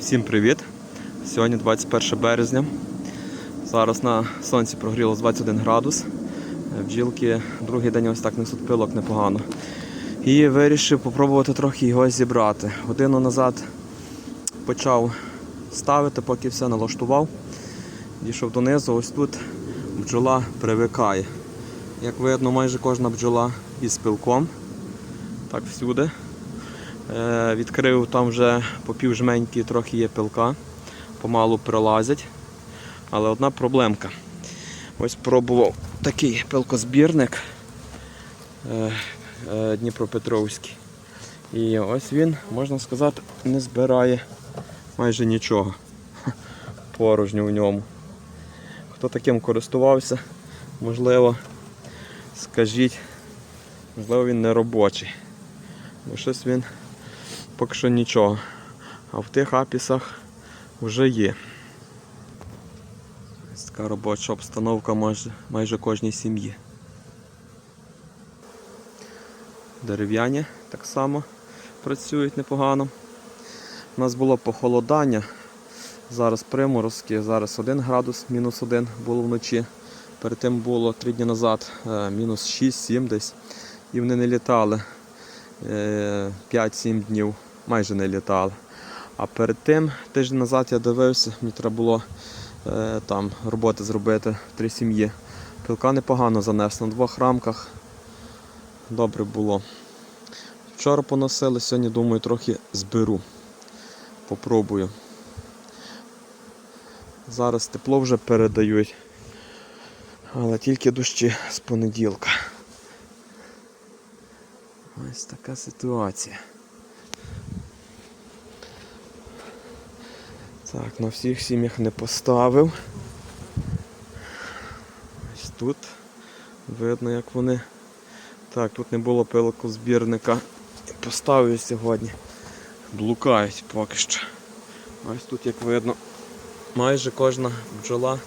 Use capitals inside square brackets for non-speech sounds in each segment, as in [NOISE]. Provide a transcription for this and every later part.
Всім привіт! Сьогодні 21 березня. Зараз на сонці прогріло 21 градус. Бджілки другий день ось так несуть пилок непогано. І вирішив попробувати трохи його зібрати. Годину назад почав ставити, поки все налаштував. Дійшов донизу, ось тут бджола привикає. Як видно, майже кожна бджола із пилком. Так всюди. Е, Відкрив там вже по півжменьки трохи є пилка, помалу пролазять. Але одна проблемка. Ось пробував такий пилкозбірник е, е, Дніпропетровський. І ось він, можна сказати, не збирає майже нічого. [LAUGHS] Порожньо в ньому. Хто таким користувався, можливо, скажіть, можливо, він не робочий. Бо щось він поки що нічого. А в тих апісах вже є. Ось така робоча обстановка майже, майже кожній сім'ї. Дерев'яні так само працюють непогано. У нас було похолодання. Зараз приморозки, зараз 1 градус, мінус 1 було вночі. Перед тим було 3 дні назад е, мінус 6-7 десь. І вони не літали. Е, 5-7 днів майже не літали. А перед тим, тиждень назад я дивився, мені треба було е, там роботи зробити в три сім'ї. Пилка непогано занесло на двох рамках. Добре було. Вчора поносили, сьогодні думаю трохи зберу. Попробую. Зараз тепло вже передають, але тільки дощі з понеділка. Ось така ситуація. Так, на всіх сім'ях не поставив. Ось тут видно, як вони. Так, тут не було пилокозбірника. Поставив сьогодні. Блукають поки що. Ось тут, як видно, майже кожна бджола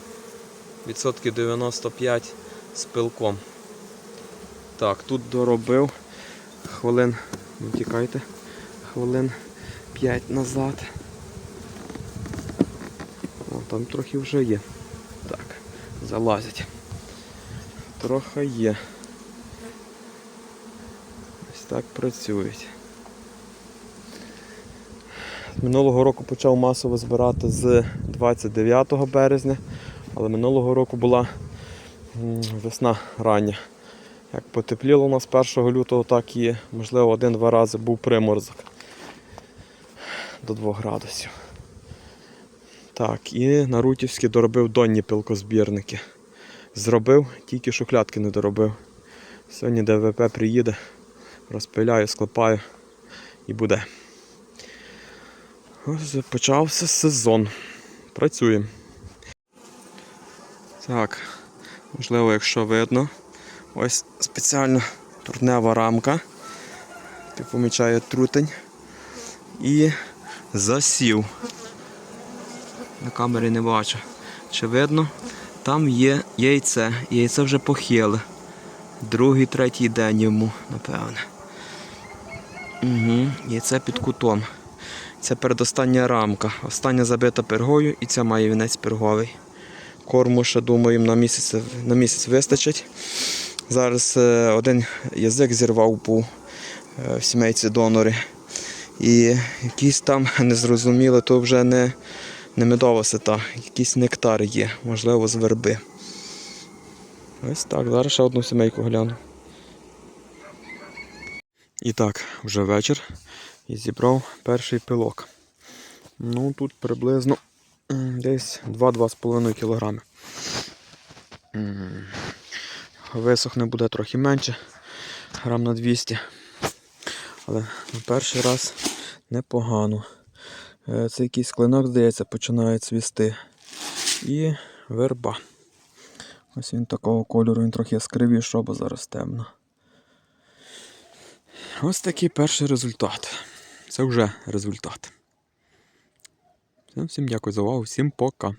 відсотків 95 з пилком. Так, тут доробив хвилин, не тікайте, хвилин 5 назад. Там трохи вже є. Так, залазять. Трохи є. Ось так працюють. Минулого року почав масово збирати з 29 березня, але минулого року була весна рання. Як потепліло у нас 1 лютого, так і, можливо, один-два рази був приморозок до 2 градусів. Так, і на Рутівській доробив донні пилкозбірники. Зробив, тільки шухлядки не доробив. Сьогодні ДВП приїде, розпиляю, склепаю і буде. Ось почався сезон. Працюємо. Так, можливо, якщо видно, ось спеціальна турнева рамка. Ти помічає трутень. І засів. На камері не бачу. Чи видно? Там є яйце. Яйце вже похиле. Другий, третій день йому, напевне. Угу. Яйце під кутом. Це передостання рамка. Остання забита пергою і ця має вінець перговий. Корму ще, думаю, на місяць, на місяць вистачить. Зараз е, один язик зірвав був е, в сімейці донори. І якісь там [LAUGHS] незрозуміле, то вже не, не медова сита, якийсь нектар є, можливо, з верби. Ось так, зараз ще одну сімейку гляну. І так, вже вечір і зібрав перший пилок. Ну, тут приблизно десь 2-2,5 кг. Висохне буде трохи менше, грам на 200. Але на перший раз непогано. Е, Це якийсь клинок, здається, починає цвісти. І верба. Ось він такого кольору, він трохи яскравіший, бо зараз темно. Ось такий перший результат. Це вже результат. Всім дякую за увагу, всім пока.